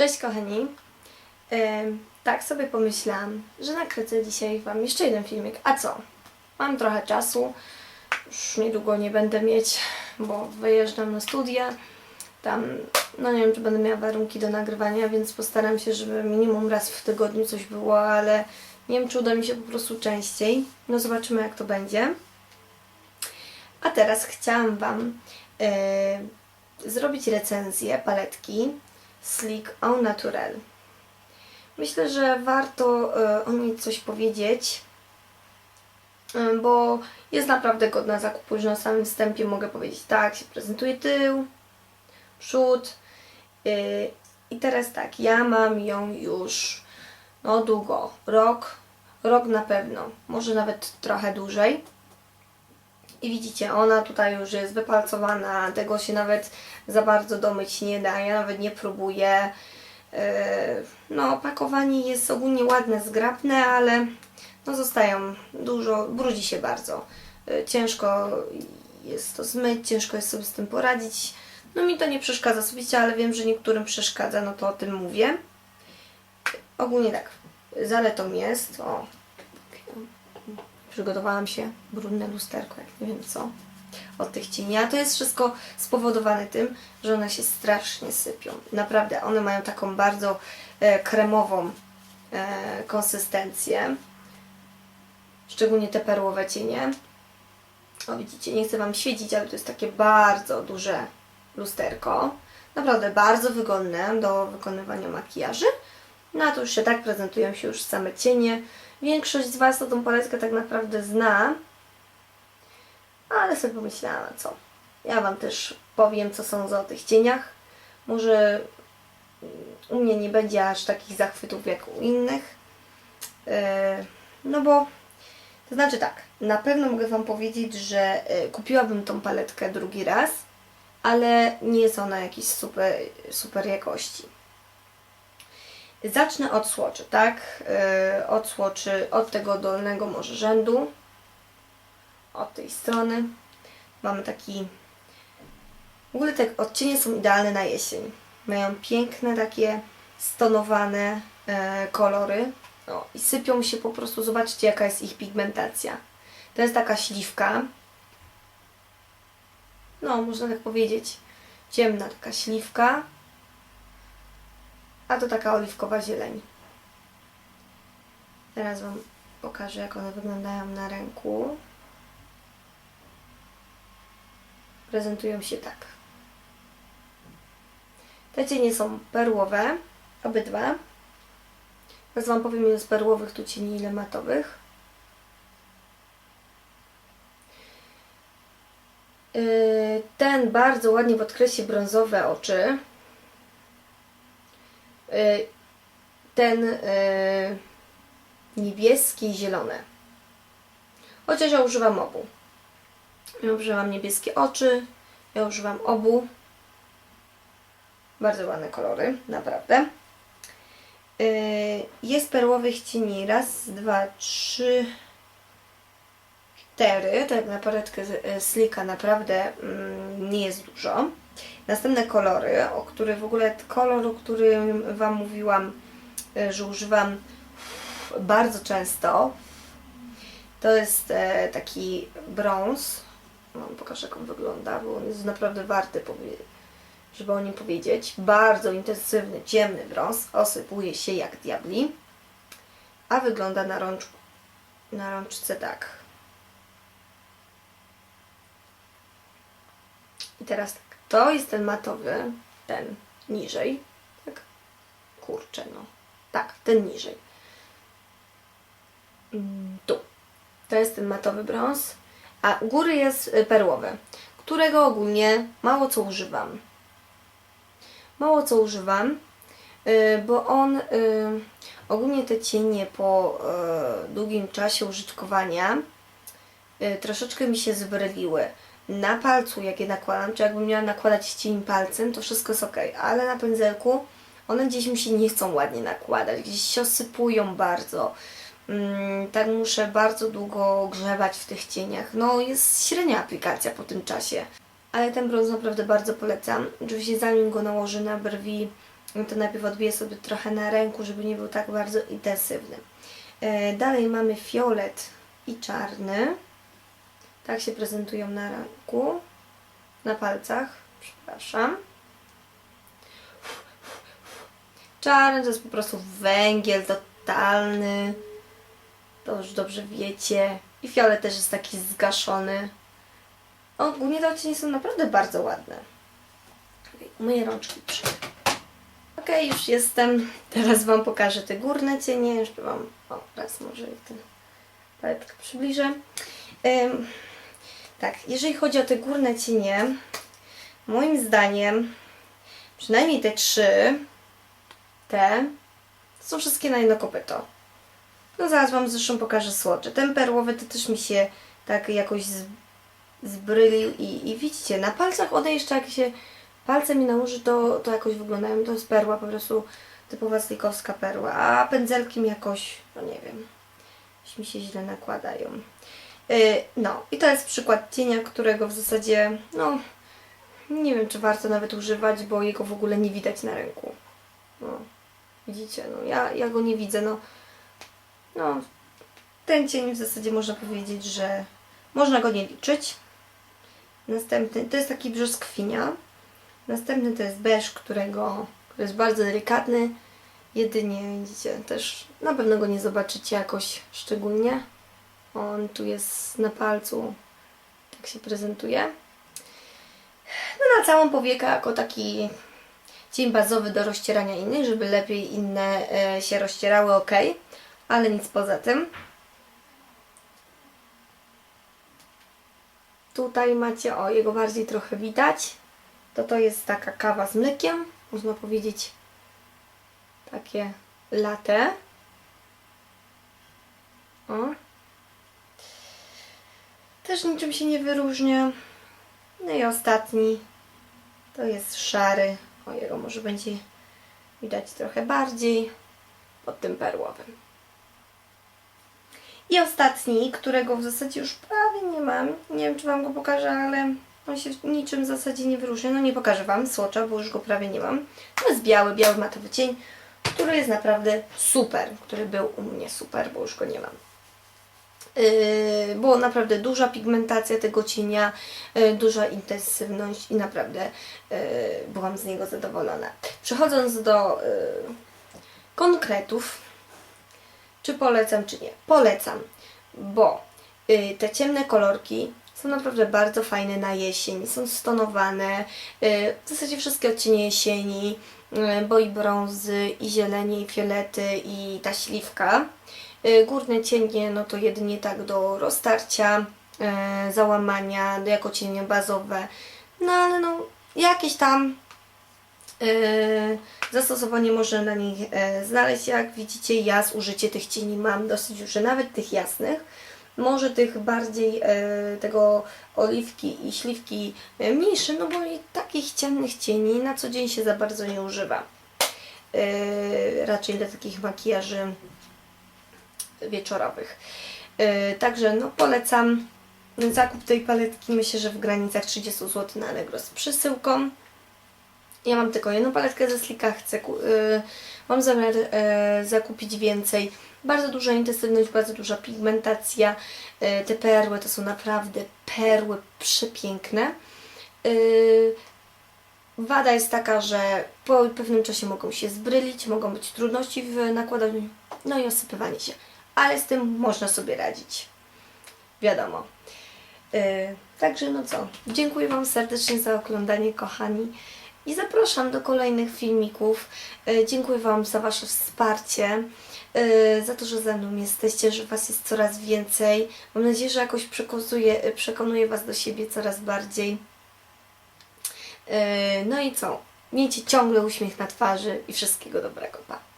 Cześć kochani. Tak sobie pomyślałam, że nakręcę dzisiaj Wam jeszcze jeden filmik. A co? Mam trochę czasu. Już niedługo nie będę mieć, bo wyjeżdżam na studia. Tam, no nie wiem, czy będę miała warunki do nagrywania, więc postaram się, żeby minimum raz w tygodniu coś było, ale nie wiem, czy uda mi się po prostu częściej. No zobaczymy, jak to będzie. A teraz chciałam Wam yy, zrobić recenzję paletki Sleek Au Naturel. Myślę, że warto y, o niej coś powiedzieć, y, bo jest naprawdę godna zakupu. Już na samym wstępie mogę powiedzieć tak, się prezentuje tył, przód. y, I teraz tak, ja mam ją już no długo, rok, rok na pewno, może nawet trochę dłużej. I widzicie, ona tutaj już jest wypalcowana, tego się nawet za bardzo domyć nie da, ja nawet nie próbuję. Yy, No, opakowanie jest ogólnie ładne, zgrabne, ale no zostają dużo, brudzi się bardzo. Yy, Ciężko jest to zmyć, ciężko jest sobie z tym poradzić. No mi to nie przeszkadza osobiście, ale wiem, że niektórym przeszkadza, no to o tym mówię. Ogólnie tak, zaletą jest, o, przygotowałam się, brudne lusterko, jak nie wiem co, od tych cieni. A to jest wszystko spowodowane tym, że one się strasznie sypią. Naprawdę, one mają taką bardzo e, kremową e, konsystencję. Szczególnie te perłowe cienie. O widzicie, nie chcę Wam świecić, ale to jest takie bardzo duże lusterko. Naprawdę bardzo wygodne do wykonywania makijaży. No a to już się tak prezentują się już same cienie. Większość z Was to tą paletkę tak naprawdę zna. Ale sobie pomyślałam, co? Ja Wam też powiem, co sądzę o tych cieniach. Może u mnie nie będzie aż takich zachwytów jak u innych. Yy, No bo, to znaczy tak, na pewno mogę Wam powiedzieć, że yy, kupiłabym tą paletkę drugi raz, ale nie jest ona jakiejś super, super jakości. Zacznę od słoczy, tak? Yy, Od słoczy, od tego dolnego może rzędu. Od tej strony. Mamy taki... W ogóle te odcienie są idealne na jesień. Mają piękne takie stonowane e, kolory. O, I sypią się po prostu, zobaczcie jaka jest ich pigmentacja. To jest taka śliwka. No, można tak powiedzieć. Ciemna taka śliwka a to taka oliwkowa zieleń. Teraz Wam pokażę, jak one wyglądają na ręku. Prezentują się tak. Te cienie są perłowe, obydwa. Teraz Wam powiem ile z perłowych tu cieni, ile matowych. Yy, Ten bardzo ładnie podkreśli brązowe oczy. Y, ten y, niebieski i zielone. Chociaż ja używam obu. Ja używam niebieskie oczy, ja używam obu. Bardzo ładne kolory, naprawdę. Y, Jest perłowych cieni. Raz, dwa, trzy, cztery. Tak na paletkę slika naprawdę mm, nie jest dużo. Następne kolory, o których w ogóle kolor, o którym Wam mówiłam, y, że używam bardzo często, to jest e, taki brąz. No, pokażę jak on wygląda, bo on jest naprawdę warty, żeby o nim powiedzieć. Bardzo intensywny, ciemny brąz, osypuje się jak diabli, a wygląda na, rącz, na rączce tak. I teraz to jest ten matowy, ten niżej, tak? Kurczę, no. Tak, ten niżej. Mm, Tu. To jest ten matowy brąz, a u góry jest y, perłowy, którego ogólnie mało co używam. Mało co używam, y, bo on y, ogólnie te cienie po długim czasie użytkowania troszeczkę mi się zbryliły. Na palcu, jak je nakładam, czy jakbym miała nakładać cień palcem, to wszystko jest ok, ale na pędzelku one gdzieś mi się nie chcą ładnie nakładać, gdzieś się osypują bardzo. Mm, tak muszę bardzo długo grzewać w tych cieniach. No, jest średnia aplikacja po tym czasie. Ale ten brąz naprawdę bardzo polecam. Oczywiście zanim go nałożę na brwi, No to najpierw odbiję sobie trochę na ręku, żeby nie był tak bardzo intensywny. E, dalej mamy fiolet i czarny. Tak się prezentują na ręku, na palcach, przepraszam. Czarny to jest po prostu węgiel totalny. To już dobrze wiecie. I fiolet też jest taki zgaszony. Ogólnie te odcienie są naprawdę bardzo ładne. Umyję rączki przy. Okej, już jestem. Teraz Wam pokażę te górne cienie. Jeszcze Wam, o, raz może ten paletkę przybliżę. Tak, jeżeli chodzi o te górne cienie, moim zdaniem, przynajmniej te trzy, te, są wszystkie na jedno kopyto. No zaraz Wam zresztą pokażę słocze. Ten perłowy to też mi się tak jakoś zbrylił i, i widzicie, na palcach one jeszcze jak się palce mi nałoży, to, to jakoś wyglądają. To jest perła, po prostu typowa slikowska perła, a pędzelkiem jakoś, no nie wiem, mi się źle nakładają. Yy, no i to jest przykład cienia, którego w zasadzie, no nie wiem, czy warto nawet używać, bo jego w ogóle nie widać na ręku. No, widzicie, no ja, ja go nie widzę, no no, ten cień w zasadzie można powiedzieć, że można go nie liczyć. Następny to jest taki brzoskwinia. Następny to jest beż, którego który jest bardzo delikatny. Jedynie widzicie, też na pewno go nie zobaczycie jakoś szczególnie. On tu jest na palcu, tak się prezentuje. No na całą powiekę jako taki cień bazowy do rozcierania innych, żeby lepiej inne e, się rozcierały, ok ale nic poza tym. Tutaj macie, o jego bardziej trochę widać. To to jest taka kawa z mlekiem, można powiedzieć takie latte. O. Też niczym się nie wyróżnia. No i ostatni to jest szary. O jego może będzie widać trochę bardziej pod tym perłowym. I ostatni, którego w zasadzie już prawie nie mam. Nie wiem, czy Wam go pokażę, ale on się niczym w zasadzie nie wyróżnia. No nie pokażę Wam słocza, bo już go prawie nie mam. To jest biały, biały matowy cień, który jest naprawdę super. Który był u mnie super, bo już go nie mam. Yy, było naprawdę duża pigmentacja tego cienia, yy, duża intensywność i naprawdę yy, byłam z niego zadowolona. Przechodząc do konkretów, czy polecam, czy nie. Polecam, bo y, te ciemne kolorki są naprawdę bardzo fajne na jesień, są stonowane, y, w zasadzie wszystkie odcienie jesieni, y, bo i brązy, i zielenie, i fiolety, i ta śliwka. Y, górne cienie, no to jedynie tak do roztarcia, y, załamania, jako cienie bazowe, no ale no jakieś tam y, zastosowanie można na nich znaleźć. Jak widzicie, ja zużycie tych cieni mam dosyć duże, nawet tych jasnych. Może tych bardziej tego oliwki i śliwki mniejsze, no bo takich ciemnych cieni na co dzień się za bardzo nie używa. Raczej dla takich makijaży wieczorowych. E, także no polecam zakup tej paletki. Myślę, że w granicach 30 zł na Allegro z przesyłką. Ja mam tylko jedną paletkę ze Slika, chcę, ku- y, mam zamiar y, zakupić więcej. Bardzo duża intensywność, bardzo duża pigmentacja. Y, te perły to są naprawdę perły przepiękne. Y, wada jest taka, że po pewnym czasie mogą się zbrylić, mogą być trudności w nakładaniu, no i osypywanie się. Ale z tym można sobie radzić. Wiadomo. Yy, także no co, dziękuję Wam serdecznie za oglądanie, kochani. I zapraszam do kolejnych filmików. Yy, dziękuję Wam za Wasze wsparcie, yy, za to, że ze mną jesteście, że Was jest coraz więcej. Mam nadzieję, że jakoś przekonuję, przekonuję Was do siebie coraz bardziej. No i co? Miejcie ciągle uśmiech na twarzy i wszystkiego dobrego. Pa!